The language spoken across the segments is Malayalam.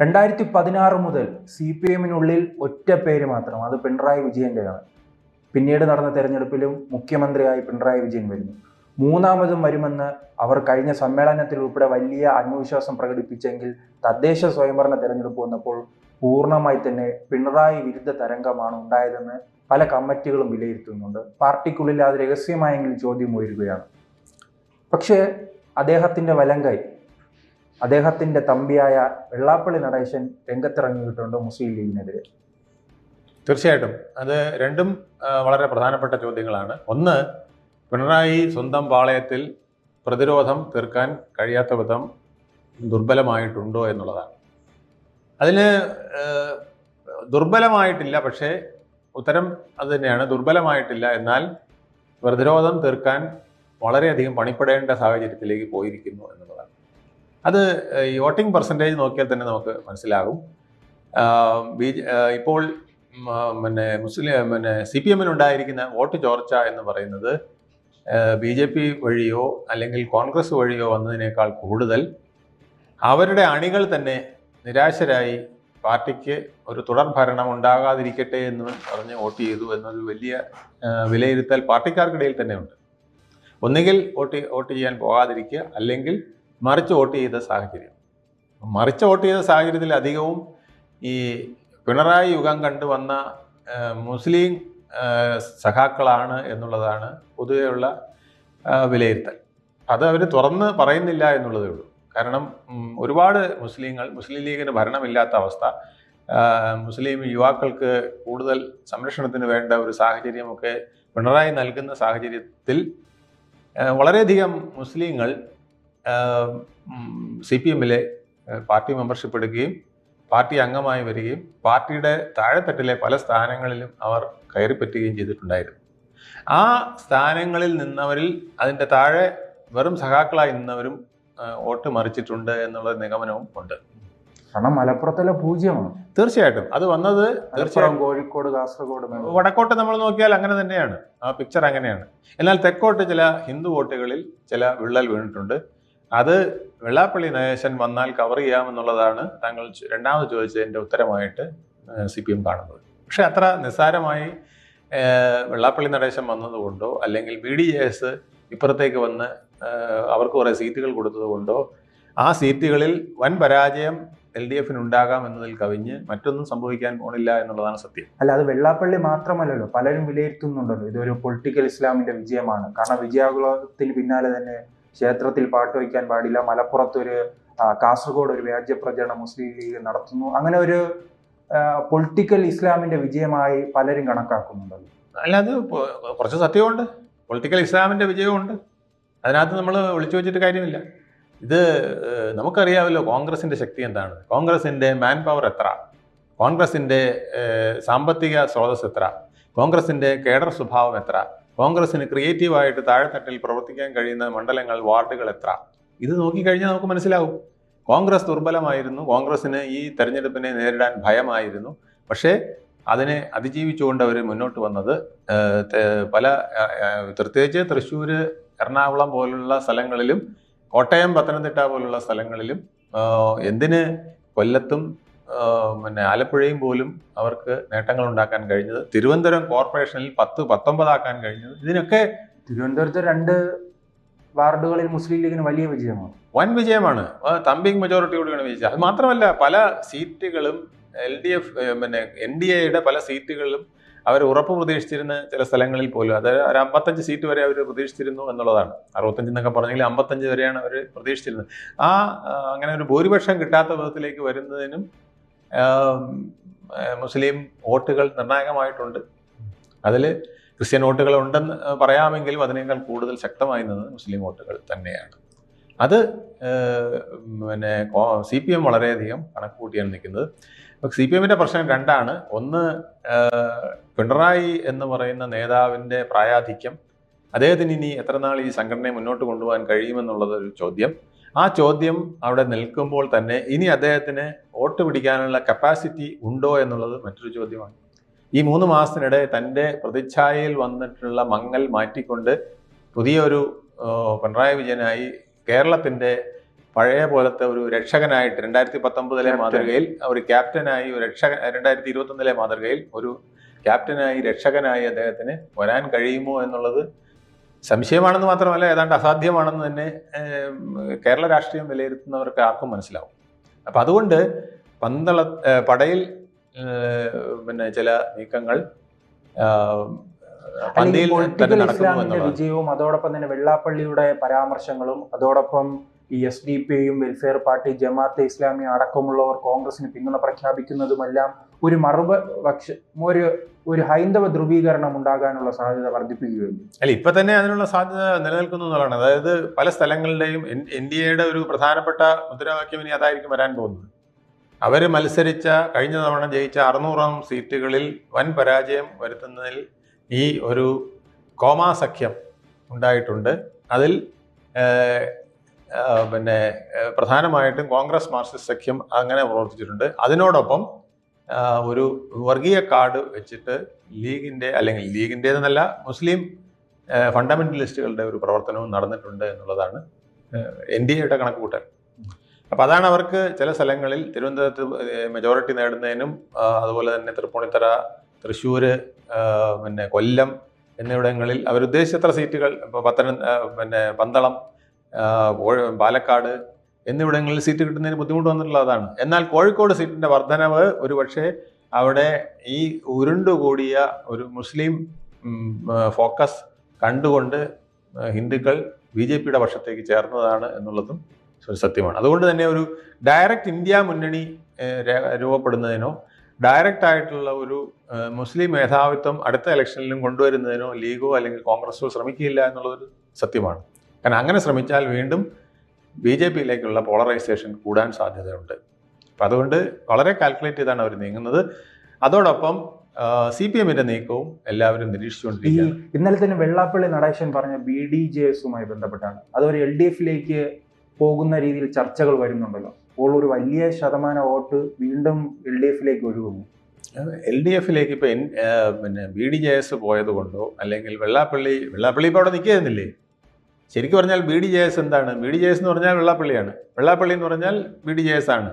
രണ്ടായിരത്തി പതിനാറ് മുതൽ സി പി എമ്മിനുള്ളിൽ ഒറ്റ പേര് മാത്രം അത് പിണറായി വിജയന്റെതാണ് പിന്നീട് നടന്ന തെരഞ്ഞെടുപ്പിലും മുഖ്യമന്ത്രിയായി പിണറായി വിജയൻ വരുന്നു. മൂന്നാമതും വരുമെന്ന് അവർ കഴിഞ്ഞ സമ്മേളനത്തിൽ ഉൾപ്പെടെ വലിയ ആത്മവിശ്വാസം പ്രകടിപ്പിച്ചെങ്കിൽ തദ്ദേശ സ്വയംഭരണ തെരഞ്ഞെടുപ്പ് വന്നപ്പോൾ പൂർണമായി തന്നെ പിണറായി വിരുദ്ധ തരംഗമാണ് ഉണ്ടായതെന്ന് പല കമ്മിറ്റികളും വിലയിരുത്തുന്നുണ്ട്. പാർട്ടിക്കുള്ളിൽ അത് രഹസ്യമായെങ്കിലും ചോദ്യം ഉയരുകയാണ്. പക്ഷേ അദ്ദേഹത്തിന്റെ വലങ്കൈ അദ്ദേഹത്തിന്റെ തമ്പിയായ വെള്ളാപ്പള്ളി നടേശൻ രംഗത്തിറങ്ങിയിട്ടുണ്ട് മുസ്ലിം ലീഗിനെതിരെ. തീർച്ചയായിട്ടും. അത് രണ്ടും വളരെ പ്രധാനപ്പെട്ട ചോദ്യങ്ങളാണ്. ഒന്ന് പിണറായി സ്വന്തം പാളയത്തിൽ പ്രതിരോധം തീർക്കാൻ കഴിയാത്ത വിധം ദുർബലമായിട്ടുണ്ടോ എന്നുള്ളതാണ്. അതിന് ദുർബലമായിട്ടില്ല പക്ഷേ ഉത്തരം അത് തന്നെയാണ്. ദുർബലമായിട്ടില്ല എന്നാൽ പ്രതിരോധം തീർക്കാൻ വളരെയധികം പണിപ്പെടേണ്ട സാഹചര്യത്തിലേക്ക് പോയിരിക്കുന്നു എന്നുള്ളതാണ്. അത് ഈ വോട്ടിംഗ് പെർസെന്റേജ് നോക്കിയാൽ തന്നെ നമുക്ക് മനസ്സിലാകും. ബി ഇപ്പോൾ പിന്നെ മുസ്ലിം പിന്നെ സി പി എമ്മിനുണ്ടായിരിക്കുന്ന വോട്ട് ചോർച്ച എന്ന് പറയുന്നത് ബി ജെ പി വഴിയോ അല്ലെങ്കിൽ കോൺഗ്രസ് വഴിയോ വന്നതിനേക്കാൾ കൂടുതൽ അവരുടെ അണികൾ തന്നെ നിരാശരായി പാർട്ടിക്ക് ഒരു തുടർ ഭരണം ഉണ്ടാകാതിരിക്കട്ടെ എന്ന് പറഞ്ഞ് വോട്ട് ചെയ്തു എന്നൊരു വലിയ വിലയിരുത്തൽ പാർട്ടിക്കാർക്കിടയിൽ തന്നെ ഉണ്ട്. ഒന്നുകിൽ വോട്ട് വോട്ട് ചെയ്യാൻ പോകാതിരിക്കുക അല്ലെങ്കിൽ മറിച്ച് വോട്ട് ചെയ്ത സാഹചര്യം. മറിച്ച് വോട്ട് ചെയ്ത സാഹചര്യത്തിൽ അധികവും ഈ പിണറായി യുഗം കണ്ടുവന്ന മുസ്ലിം സഖാക്കളാണ് എന്നുള്ളതാണ് പൊതുവെയുള്ള വിലയിരുത്തൽ. അത് അവർ തുറന്ന് പറയുന്നില്ല എന്നുള്ളതേ ഉള്ളൂ. കാരണം ഒരുപാട് മുസ്ലിങ്ങൾ മുസ്ലിം ലീഗിന് ഭരണമില്ലാത്ത അവസ്ഥ മുസ്ലിം യുവാക്കൾക്ക് കൂടുതൽ സംരക്ഷണത്തിന് വേണ്ട ഒരു സാഹചര്യമൊക്കെ പിണറായി നൽകുന്ന സാഹചര്യത്തിൽ വളരെയധികം മുസ്ലിങ്ങൾ സി പി എമ്മിലെ പാർട്ടി മെമ്പർഷിപ്പ് എടുക്കുകയും പാർട്ടി അംഗമായി വരികയും പാർട്ടിയുടെ താഴെത്തട്ടിലെ പല സ്ഥാനങ്ങളിലും അവർ കയറിപ്പറ്റുകയും ചെയ്തിട്ടുണ്ടായിരുന്നു. ആ സ്ഥാനങ്ങളിൽ നിന്നവരിൽ അതിന്റെ താഴെ വെറും സഹാക്കളായി നിന്നവരും വോട്ട് മറിച്ചിട്ടുണ്ട് എന്നുള്ള നിഗമനവും ഉണ്ട്. കാരണം മലപ്പുറത്തിലെ പൂജ്യമാണ്. തീർച്ചയായിട്ടും. അത് വന്നത് തീർച്ചയായും കോഴിക്കോട് കാസർഗോഡ്. വടക്കോട്ട് നമ്മൾ നോക്കിയാൽ അങ്ങനെ തന്നെയാണ്. ആ പിക്ചർ അങ്ങനെയാണ്. എന്നാൽ തെക്കോട്ട് ചില ഹിന്ദു വോട്ടുകളിൽ ചില വിള്ളൽ വീണിട്ടുണ്ട്. അത് വെള്ളാപ്പള്ളി നയേശൻ വന്നാൽ കവർ ചെയ്യാമെന്നുള്ളതാണ് താങ്കൾ രണ്ടാമത് ചോദിച്ചതിന്റെ ഉത്തരമായിട്ട് സി പി എം കാണുന്നത്. പക്ഷെ അത്ര നിസ്സാരമായി വെള്ളാപ്പള്ളി നടേശൻ വന്നതുകൊണ്ടോ അല്ലെങ്കിൽ ബി ഡി ജെ എസ് ഇപ്പുറത്തേക്ക് വന്ന് അവർക്ക് കുറേ സീറ്റുകൾ കൊടുത്തതുകൊണ്ടോ ആ സീറ്റുകളിൽ വൻ പരാജയം എൽ ഡി എഫിന് ഉണ്ടാകാം എന്നതിൽ കവിഞ്ഞ് മറ്റൊന്നും സംഭവിക്കാൻ പോണില്ല എന്നുള്ളതാണ് സത്യം. അല്ല അത് വെള്ളാപ്പള്ളി മാത്രമല്ലല്ലോ പലരും വിലയിരുത്തുന്നുണ്ടല്ലോ ഇതൊരു പൊളിറ്റിക്കൽ ഇസ്ലാമിന്റെ വിജയമാണ്. കാരണം വിജയാകുളത്തിന് പിന്നാലെ തന്നെ ക്ഷേത്രത്തിൽ പാട്ട് വയ്ക്കാൻ പാടില്ല. മലപ്പുറത്ത് ഒരു കാസർഗോഡ് ഒരു വ്യാജ പ്രചരണം മുസ്ലിം ലീഗ് നടത്തുന്നു. അങ്ങനെ ഒരു പൊളിറ്റിക്കൽ ഇസ്ലാമിന്റെ വിജയമായി പലരും കണക്കാക്കുന്നുണ്ടല്ലോ അല്ലാതെ കുറച്ച് സത്യമുണ്ട്. പൊളിറ്റിക്കൽ ഇസ്ലാമിന്റെ വിജയമുണ്ട്. അതിനകത്ത് നമ്മൾ വിളിച്ചു വെച്ചിട്ട് കാര്യമില്ല. ഇത് നമുക്കറിയാമല്ലോ കോൺഗ്രസിന്റെ ശക്തി എന്താണ്. കോൺഗ്രസിന്റെ മാൻ പവർ എത്ര? കോൺഗ്രസിന്റെ സാമ്പത്തിക സ്രോതസ് എത്ര? കോൺഗ്രസിന്റെ കേഡർ സ്വഭാവം എത്ര? കോൺഗ്രസിന് ക്രിയേറ്റീവായിട്ട് താഴെത്തട്ടിൽ പ്രവർത്തിക്കാൻ കഴിയുന്ന മണ്ഡലങ്ങൾ വാർഡുകൾ എത്ര? ഇത് നോക്കിക്കഴിഞ്ഞാൽ നമുക്ക് മനസ്സിലാവും. കോൺഗ്രസ് ദുർബലമായിരുന്നു. കോൺഗ്രസിന് ഈ തെരഞ്ഞെടുപ്പിനെ നേരിടാൻ ഭയമായിരുന്നു. പക്ഷേ അതിനെ അതിജീവിച്ചുകൊണ്ട് അവർ മുന്നോട്ട് വന്നത് പല പ്രത്യേകിച്ച് തൃശ്ശൂർ എറണാകുളം പോലുള്ള സ്ഥലങ്ങളിലും കോട്ടയം പത്തനംതിട്ട പോലുള്ള സ്ഥലങ്ങളിലും എന്തിന് കൊല്ലത്തും പിന്നെ ആലപ്പുഴയും പോലും അവർക്ക് നേട്ടങ്ങൾ ഉണ്ടാക്കാൻ കഴിഞ്ഞത്. തിരുവനന്തപുരം കോർപ്പറേഷനിൽ പത്ത് പത്തൊമ്പതാക്കാൻ കഴിഞ്ഞത്. ഇതിനൊക്കെ തിരുവനന്തപുരത്ത് രണ്ട് വാർഡുകളിൽ മുസ്ലിം ലീഗിന് വലിയ വിജയമാണ്. വൻ വിജയമാണ്. തമ്പിങ് മെജോറിറ്റിയോടെയാണ് വിജയിച്ചത്. അത് മാത്രമല്ല പല സീറ്റുകളും എൽ ഡി എഫ് പിന്നെ എൻ ഡി എയുടെ പല സീറ്റുകളിലും അവർ ഉറപ്പ് പ്രതീക്ഷിച്ചിരുന്ന ചില സ്ഥലങ്ങളിൽ പോലും അതായത് ഒരു അമ്പത്തഞ്ച് സീറ്റ് വരെ അവർ പ്രതീക്ഷിച്ചിരുന്നു എന്നുള്ളതാണ്. അറുപത്തഞ്ച് എന്നൊക്കെ പറഞ്ഞെങ്കിൽ അമ്പത്തഞ്ച് വരെയാണ് അവർ പ്രതീക്ഷിച്ചിരുന്നത്. ആ അങ്ങനെ ഒരു ഭൂരിപക്ഷം കിട്ടാത്ത വിധത്തിലേക്ക് വരുന്നതിനും മുസ്ലിം വോട്ടുകൾ നിർണായകമായിട്ടുണ്ട്. അതിൽ ക്രിസ്ത്യൻ വോട്ടുകൾ ഉണ്ടെന്ന് പറയാമെങ്കിലും അതിനേക്കാൾ കൂടുതൽ ശക്തമായി നിന്നത് മുസ്ലിം വോട്ടുകൾ തന്നെയാണ്. അത് പിന്നെ സി പി എം വളരെയധികം കണക്ക് കൂട്ടിയാണ് നിൽക്കുന്നത്. ഇപ്പം സി പി എമ്മിന്റെ പ്രശ്നം രണ്ടാണ്. ഒന്ന് പിണറായി എന്ന് പറയുന്ന നേതാവിന്റെ പ്രായാധിക്യം അദ്ദേഹത്തിന് ഇനി എത്ര നാൾ ഈ സംഘടനയെ മുന്നോട്ട് കൊണ്ടുപോകാൻ കഴിയുമെന്നുള്ളത് ഒരു ചോദ്യം. ആ ചോദ്യം അവിടെ നിൽക്കുമ്പോൾ തന്നെ ഇനി അദ്ദേഹത്തിന് വോട്ട് പിടിക്കാനുള്ള കപ്പാസിറ്റി ഉണ്ടോ എന്നുള്ളത് മറ്റൊരു ചോദ്യമാണ്. ഈ മൂന്ന് മാസത്തിനിടെ തന്റെ പ്രതിച്ഛായയിൽ വന്നിട്ടുള്ള മങ്ങൽ മാറ്റിക്കൊണ്ട് പുതിയൊരു പിണറായി വിജയനായി കേരളത്തിന്റെ പഴയ പോലത്തെ ഒരു രക്ഷകനായിട്ട് രണ്ടായിരത്തി പത്തൊമ്പതിലെ മാതൃകയിൽ ഒരു ക്യാപ്റ്റനായി ഒരു രക്ഷക രണ്ടായിരത്തി ഇരുപത്തൊന്നിലെ മാതൃകയിൽ ഒരു ക്യാപ്റ്റനായി രക്ഷകനായി അദ്ദേഹത്തിന് വരാൻ കഴിയുമോ എന്നുള്ളത് സംശയമാണെന്ന് മാത്രമല്ല ഏതാണ്ട് അസാധ്യമാണെന്ന് തന്നെ കേരള രാഷ്ട്രീയം വിലയിരുത്തുന്നവർക്ക് ആർക്കും മനസ്സിലാവും. അപ്പം അതുകൊണ്ട് പന്തള പടയിൽ പിന്നെ ചില നീക്കങ്ങൾ വിജയവും അതോടൊപ്പം തന്നെ വെള്ളാപ്പള്ളിയുടെ പരാമർശങ്ങളും അതോടൊപ്പം ഈ എസ് ഡി പി യും വെൽഫെയർ പാർട്ടി ജമാഅത്തെ ഇസ്ലാമി അടക്കമുള്ളവർ കോൺഗ്രസിന് പിന്തുണ പ്രഖ്യാപിക്കുന്നതുമെല്ലാം ഒരു മറുപ പക്ഷ ഒരു ഒരു ഹൈന്ദവ ധ്രുവീകരണം ഉണ്ടാകാനുള്ള സാധ്യത വർദ്ധിപ്പിക്കുകയുള്ളൂ. അല്ല ഇപ്പൊ തന്നെ അതിനുള്ള സാധ്യത നിലനിൽക്കുന്നു എന്നുള്ളതാണ്. അതായത് പല സ്ഥലങ്ങളുടെയും എൻ ഡി എയുടെ ഒരു പ്രധാനപ്പെട്ട മുദ്രാവാക്യം ഇനി അതായിരിക്കും വരാൻ പോകുന്നത്. അവർ മത്സരിച്ച കഴിഞ്ഞ തവണ ജയിച്ച അറുന്നൂറാം സീറ്റുകളിൽ വൻ പരാജയം വരുത്തുന്നതിൽ ഈ ഒരു കോമാ സഖ്യം ഉണ്ടായിട്ടുണ്ട്. അതിൽ പിന്നെ പ്രധാനമായിട്ടും കോൺഗ്രസ് മാർക്സിസ്റ്റ് സഖ്യം അങ്ങനെ പ്രവർത്തിച്ചിട്ടുണ്ട്. അതിനോടൊപ്പം ഒരു വർഗീയ കാർഡ് വെച്ചിട്ട് ലീഗിന്റെ അല്ലെങ്കിൽ ലീഗിന്റേതെന്നല്ല മുസ്ലിം ഫണ്ടമെന്റലിസ്റ്റുകളുടെ ഒരു പ്രവർത്തനവും നടന്നിട്ടുണ്ട് എന്നുള്ളതാണ് എൻ ഡി എയുടെ കണക്കുകൂട്ടൽ. അപ്പം അതാണ് അവർക്ക് ചില സ്ഥലങ്ങളിൽ തിരുവനന്തപുരത്ത് മെജോറിറ്റി നേടുന്നതിനും അതുപോലെ തന്നെ തൃപ്പൂണിത്തറ തൃശ്ശൂർ പിന്നെ കൊല്ലം എന്നിവിടങ്ങളിൽ അവരുദ്ദേശിച്ചത്ര സീറ്റുകൾ ഇപ്പോൾ പത്തനം പിന്നെ പന്തളം പാലക്കാട് എന്നിവിടങ്ങളിൽ സീറ്റ് കിട്ടുന്നതിന് ബുദ്ധിമുട്ട് വന്നിട്ടുള്ള അതാണ്. എന്നാൽ കോഴിക്കോട് സീറ്റിന്റെ വർധനവ് ഒരുപക്ഷെ അവിടെ ഈ ഉരുണ്ടുകൂടിയ ഒരു മുസ്ലിം ഫോക്കസ് കണ്ടുകൊണ്ട് ഹിന്ദുക്കൾ ബി ജെ പിയുടെ പക്ഷത്തേക്ക് ചേർന്നതാണ് എന്നുള്ളതും സത്യമാണ്. അതുകൊണ്ട് തന്നെ ഒരു ഡയറക്റ്റ് ഇന്ത്യ മുന്നണി രൂപപ്പെടുന്നതിനോ ഡയറക്റ്റ് ആയിട്ടുള്ള ഒരു മുസ്ലിം മേധാവിത്വം അടുത്ത ഇലക്ഷനിലും കൊണ്ടുവരുന്നതിനോ ലീഗോ അല്ലെങ്കിൽ കോൺഗ്രസോ ശ്രമിക്കില്ല എന്നുള്ളതൊരു സത്യമാണ്. കാരണം അങ്ങനെ ശ്രമിച്ചാൽ വീണ്ടും ബി ജെ പിയിലേക്കുള്ള പോളറൈസേഷൻ കൂടാൻ സാധ്യതയുണ്ട്. അപ്പം അതുകൊണ്ട് വളരെ കാൽക്കുലേറ്റ് ചെയ്താണ് അവർ നീങ്ങുന്നത്. അതോടൊപ്പം സി പി എമ്മിന്റെ നീക്കവും എല്ലാവരും നിരീക്ഷിച്ചുകൊണ്ടിരിക്കുകയാണ്. ഇന്നലെ തന്നെ വെള്ളാപ്പള്ളി നടേശൻ പറഞ്ഞ ബി ഡി ജെ എസുമായി ബന്ധപ്പെട്ടാണ്. അതൊരു എൽ ഡി എഫിലേക്ക് പോകുന്ന രീതിയിൽ ചർച്ചകൾ വരുന്നുണ്ടല്ലോ. അപ്പോൾ ഒരു വലിയ ശതമാനം വോട്ട് വീണ്ടും എൽ ഡി എഫിലേക്ക് ഒഴുകുന്നു. എൽ ഡി എഫിലേക്ക് ഇപ്പൊ പിന്നെ ബി ഡി ജെ എസ് പോയത് കൊണ്ടോ അല്ലെങ്കിൽ വെള്ളാപ്പള്ളി വെള്ളാപ്പള്ളി ഇപ്പോൾ അവിടെ നിൽക്കുന്നില്ലേ ശരിക്കും പറഞ്ഞാൽ ബി ഡി ജെ എസ് എന്താണ്? ബി ഡി ജെ എസ് എന്ന് പറഞ്ഞാൽ വെള്ളാപ്പള്ളിയാണ്. വെള്ളാപ്പള്ളി എന്ന് പറഞ്ഞാൽ ബി ഡി ജെ എസ് ആണ്.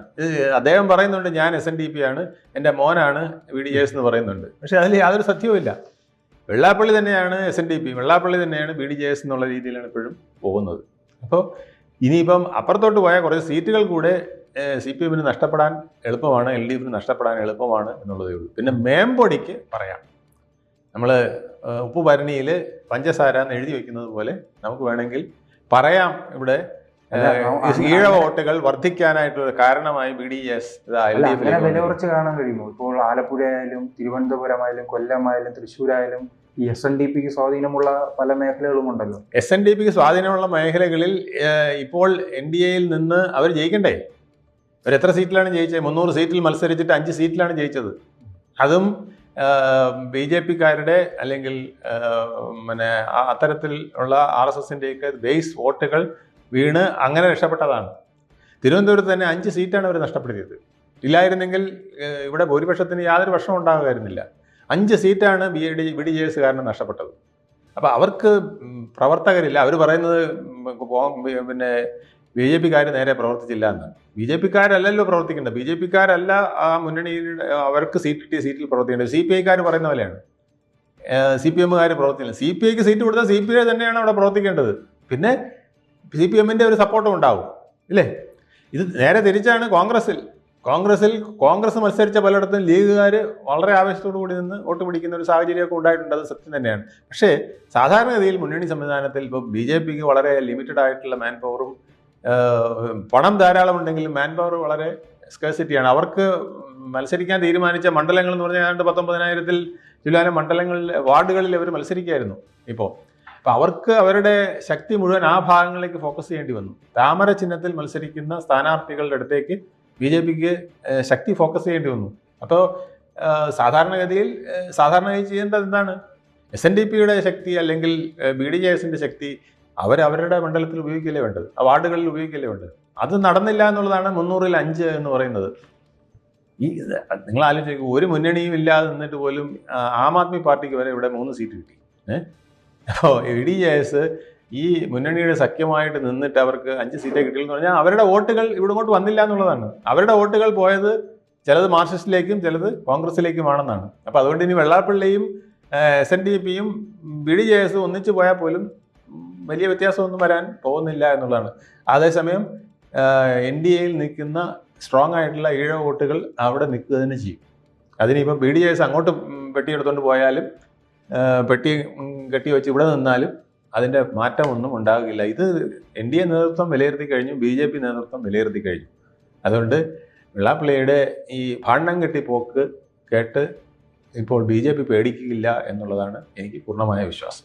അദ്ദേഹം പറയുന്നുണ്ട് ഞാൻ എസ് എൻ ഡി പി ആണ് എന്റെ മോനാണ് ബി ഡി ജെ എസ് എന്ന് പറയുന്നുണ്ട്. പക്ഷേ അതിൽ യാതൊരു സത്യവുമില്ല വെള്ളാപ്പള്ളി തന്നെയാണ് S N D P Vellappally തന്നെയാണ് ബി ഡി ജെ എസ് എന്നുള്ള രീതിയിലാണ് ഇപ്പോഴും പോകുന്നത്. അപ്പോൾ ഇനിയിപ്പം അപ്പുറത്തോട്ട് പോയാൽ കുറേ സീറ്റുകൾ കൂടെ സി പി എമ്മിന് നഷ്ടപ്പെടാൻ എളുപ്പമാണ് എൽ ഡി എഫിന് നഷ്ടപ്പെടാൻ എളുപ്പമാണ് എന്നുള്ളതേ ഉള്ളൂ. പിന്നെ മേമ്പൊടിക്ക് പറയാം. നമ്മൾ ഉപ്പ് ഭരണിയിൽ പഞ്ചസാര എന്ന് എഴുതി വെക്കുന്നത് പോലെ നമുക്ക് വേണമെങ്കിൽ പറയാം ഇവിടെ. ഈഴവ വോട്ടുകൾ വർദ്ധിക്കാനായിട്ടുള്ള കാരണമായി ബി ഡി എസ് വില കുറച്ച് കാണാൻ കഴിയുമോ? ഇപ്പോൾ ആലപ്പുഴ ആയാലും തിരുവനന്തപുരമായാലും കൊല്ലമായാലും തൃശ്ശൂരായാലും ഈ എസ് എൻ ഡി പിക്ക് സ്വാധീനമുള്ള പല മേഖലകളും ഉണ്ടല്ലോ. എസ് എൻ ഡി പിക്ക് സ്വാധീനമുള്ള മേഖലകളിൽ ഇപ്പോൾ എൻ ഡി എയിൽ നിന്ന് അവർ ജയിക്കണ്ടേ? അവർ എത്ര സീറ്റിലാണ് ജയിച്ചത്? മുന്നൂറ് സീറ്റിൽ മത്സരിച്ചിട്ട് അഞ്ച് സീറ്റിലാണ് ജയിച്ചത്. അതും ബി ജെ പിക്കാരുടെ അല്ലെങ്കിൽ പിന്നെ അത്തരത്തിൽ ഉള്ള ആർ എസ് എസിന്റെയൊക്കെ ബേസ് വോട്ടുകൾ വീണ് അങ്ങനെ രക്ഷപ്പെട്ടതാണ്. തിരുവനന്തപുരത്ത് തന്നെ അഞ്ച് സീറ്റാണ് അവർ നഷ്ടപ്പെടുത്തിയത്. ഇല്ലായിരുന്നെങ്കിൽ ഇവിടെ ഭൂരിപക്ഷത്തിന് യാതൊരു പ്രശ്നവും ഉണ്ടാകുമായിരുന്നില്ല അഞ്ച് സീറ്റാണ് B D B D J S കാരണം നഷ്ടപ്പെട്ടത്. അപ്പോൾ അവർക്ക് പ്രവർത്തകരില്ല. അവർ പറയുന്നത് പിന്നെ ബി ജെ പിക്കാർ നേരെ പ്രവർത്തിച്ചില്ല എന്നാണ് ബി ജെ പിക്കാരല്ലല്ലോ പ്രവർത്തിക്കേണ്ടത്. ബി ജെ പിക്കാരല്ല ആ മുന്നണിയുടെ അവർക്ക് സീറ്റ് കിട്ടിയ സീറ്റിൽ പ്രവർത്തിക്കേണ്ടത്. സി പി ഐക്കാർ പറയുന്ന പോലെയാണ്. സി പി എമ്മുകാർ പ്രവർത്തിക്കില്ല. സി പി ഐക്ക് സീറ്റ് കൊടുത്താൽ സി പി ഐ തന്നെയാണ് അവിടെ പ്രവർത്തിക്കേണ്ടത്. പിന്നെ സി പി എമ്മിന്റെ ഒരു സപ്പോർട്ടും ഉണ്ടാവും. ഇല്ലേ? ഇത് നേരെ തിരിച്ചാണ് കോൺഗ്രസിൽ കോൺഗ്രസിൽ കോൺഗ്രസ് മത്സരിച്ച പലയിടത്തും ലീഗുകാർ വളരെ ആവേശത്തോടു കൂടി നിന്ന് വോട്ട് പിടിക്കുന്ന ഒരു സാഹചര്യമൊക്കെ ഉണ്ടായിട്ടുണ്ട്. അത് സത്യം തന്നെയാണ്. പക്ഷേ സാധാരണഗതിയിൽ മുന്നണി സംവിധാനത്തിൽ ഇപ്പോൾ ബി ജെ പിക്ക് വളരെ ലിമിറ്റഡ് ആയിട്ടുള്ള മാൻ പവറും പണം ധാരാളം ഉണ്ടെങ്കിലും മാൻ പവർ വളരെ സ്കേഴ്സിറ്റിയാണ് അവർക്ക് മത്സരിക്കാൻ തീരുമാനിച്ച മണ്ഡലങ്ങൾ എന്ന് പറഞ്ഞാൽ ഏതാണ്ട് പത്തൊമ്പതിനായിരത്തിൽ ചില മണ്ഡലങ്ങളിൽ വാർഡുകളിൽ അവർ മത്സരിക്കായിരുന്നു ഇപ്പോൾ അപ്പം അവർക്ക് അവരുടെ ശക്തി മുഴുവൻ ആ ഭാഗങ്ങളിലേക്ക് ഫോക്കസ് ചെയ്യേണ്ടി വന്നു. താമര ചിഹ്നത്തിൽ മത്സരിക്കുന്ന സ്ഥാനാർത്ഥികളുടെ അടുത്തേക്ക് ബി ജെ പിക്ക് ശക്തി ഫോക്കസ് ചെയ്യേണ്ടി വന്നു. അപ്പോൾ സാധാരണഗതിയിൽ സാധാരണഗതി സാധാരണയായി ചെയ്യേണ്ടത് എന്താണ്? എസ് എൻ ഡി പിയുടെ ശക്തി അല്ലെങ്കിൽ ബി ഡി ജെ എസിന്റെ ശക്തി അവർ അവരുടെ മണ്ഡലത്തിൽ ഉപയോഗിക്കില്ലേ വേണ്ടത്? ആ വാർഡുകളിൽ ഉപയോഗിക്കില്ലേ വേണ്ടത്? അത് നടന്നില്ല എന്നുള്ളതാണ് മുന്നൂറിൽ അഞ്ച് എന്ന് പറയുന്നത്. ഈ നിങ്ങൾ ആലോചിക്കുക ഒരു മുന്നണിയും ഇല്ലാതെ നിന്നിട്ട് പോലും ആം ആദ്മി പാർട്ടിക്ക് വരെ ഇവിടെ മൂന്ന് സീറ്റ് കിട്ടി. ഏഹ് അപ്പോൾ എ ഡി ജെ എസ് ഈ മുന്നണിയുടെ സഖ്യമായിട്ട് നിന്നിട്ട് അവർക്ക് അഞ്ച് സീറ്റേ കിട്ടിയെന്ന് പറഞ്ഞാൽ അവരുടെ വോട്ടുകൾ ഇവിടെ ഇങ്ങോട്ട് വന്നില്ല എന്നുള്ളതാണ്. അവരുടെ വോട്ടുകൾ പോയത് ചിലത് മാർക്സിസ്റ്റിലേക്കും ചിലത് കോൺഗ്രസിലേക്കുമാണെന്നാണ് അപ്പോൾ അതുകൊണ്ട് ഇനി വെള്ളാപ്പള്ളിയും എസ് എൻ ഡി പിയും ബി ഡി ജെ എസും ഒന്നിച്ചു പോയാൽ പോലും വലിയ വ്യത്യാസമൊന്നും വരാൻ പോകുന്നില്ല എന്നുള്ളതാണ്. അതേസമയം എൻ ഡി എയിൽ നിൽക്കുന്ന സ്ട്രോങ് ആയിട്ടുള്ള ഈഴ വോട്ടുകൾ അവിടെ നിൽക്കുക തന്നെ ചെയ്യും. അതിനിപ്പം ബി ഡി എസ് അങ്ങോട്ട് പെട്ടിയെടുത്തുകൊണ്ട് പോയാലും പെട്ടി കെട്ടി വെച്ച് ഇവിടെ നിന്നാലും അതിന്റെ മാറ്റമൊന്നും ഉണ്ടാകില്ല. ഇത് എൻ ഡി എ നേതൃത്വം വിലയിരുത്തി കഴിഞ്ഞു ബി ജെ പി നേതൃത്വം വിലയിരുത്തി കഴിഞ്ഞു. അതുകൊണ്ട് വെള്ളാപ്പള്ളിയുടെ ഈ ഭാണ്ഡം കെട്ടി പോക്ക് കേട്ട് ഇപ്പോൾ ബി ജെ പി പേടിക്കില്ല എന്നുള്ളതാണ് എനിക്ക് പൂർണമായ വിശ്വാസം.